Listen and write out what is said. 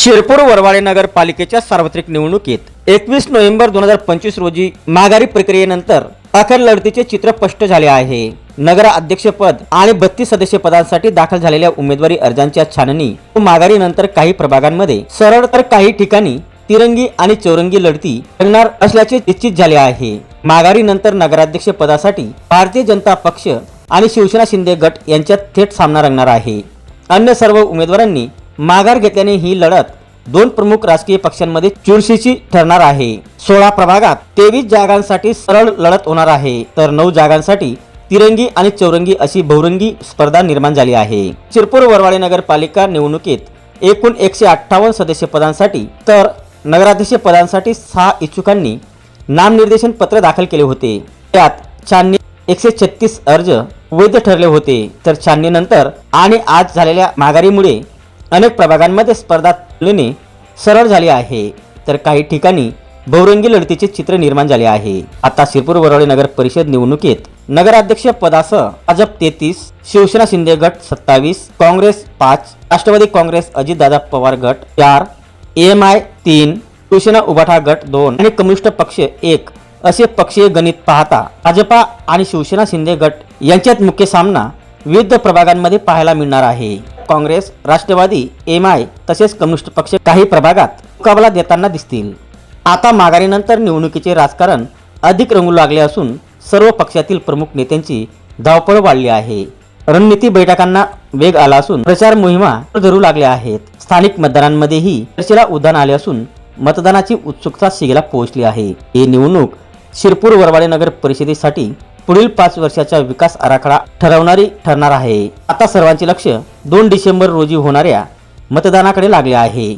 शिरपूर वरवाडे नगरपालिकेच्या सार्वत्रिक निवडणुकीत एकवीस नोव्हेंबर दोन हजार पंचवीस रोजी माघारी प्रक्रियेनंतर अखेर लढतीचे चित्र स्पष्ट झाले आहे. नगर अध्यक्षपद आणि बत्तीस सदस्य पदांसाठी दाखल झालेल्या उमेदवारी अर्जांच्या छाननी व माघारीनंतर काही प्रभागांमध्ये सरळ तर काही ठिकाणी तिरंगी आणि चौरंगी लढती करणार असल्याचे निश्चित झाले आहे. माघारीनंतर नगराध्यक्ष पदासाठी भारतीय जनता पक्ष आणि शिवसेना शिंदे गट यांच्यात थेट सामना रंगणार आहे. अन्य सर्व उमेदवारांनी माघार घेतल्याने ही लढत दोन प्रमुख राजकीय पक्षांमध्ये चुरशीची ठरणार आहे. सोळा प्रभागात तेवीस जागांसाठी सरळ लढत होणार आहे. तर नऊ जागांसाठी तिरंगी आणि चौरंगी अशी बहुरंगी स्पर्धा निर्माण झाली आहे. शिरपूर वरवाडे नगरपालिका निवडणुकीत एकूण एकशे अठ्ठावन्न सदस्य पदांसाठी तर नगराध्यक्ष पदांसाठी सहा इच्छुकांनी नामनिर्देशन पत्र दाखल केले होते. त्यात छाननी एकशे छत्तीस अर्ज वैध ठरले होते. तर छाननीनंतर आणि आज झालेल्या माघारीमुळे अनेक प्रभागांमध्ये स्पर्धा तुलने सरळ झाली आहे. तर काही ठिकाणी बहुरंगी लढतीचे चित्र निर्माण झाले आहे. आता शिरपूर वरवडे नगर परिषद निवडणुकीत नगराध्यक्ष पदासह भाजप तेहतीस शिवसेना शिंदे गट सत्तावीस काँग्रेस पाच राष्ट्रवादी काँग्रेस अजितदादा पवार गट चार एम आय तीन शिवसेना उभाठा गट दोन आणि कम्युनिस्ट पक्ष एक असे पक्षीय गणित पाहता भाजपा आणि शिवसेना शिंदे गट यांच्यात मुख्य सामना विविध प्रभागांमध्ये पाहायला मिळणार आहे. काँग्रेस राष्ट्रवादी एम आय तसेच कम्युनिस्ट पक्ष काही प्रभागात मुकाबला देताना दिसतील. आता माघारीनंतर निवडणुकीचे राजकारण अधिक रंगू लागले असून सर्व पक्षातील प्रमुख नेत्यांची धावपळ वाढली आहे. रणनीती बैठकांना वेग आला असून प्रचार मोहिमा धरू लागल्या आहेत. स्थानिक मतदारांमध्येही चर्चेला उधाण आले असून मतदानाची उत्सुकता शिगेला पोहोचली आहे. ही निवडणूक शिरपूर वरवाडे नगर परिषदेसाठी पुढील पाच वर्षाचा विकास आराखडा ठरवणारी ठरणार आहे. आता सर्वांचे लक्ष दोन डिसेंबर रोजी होणाऱ्या मतदानाकडे लागले आहे.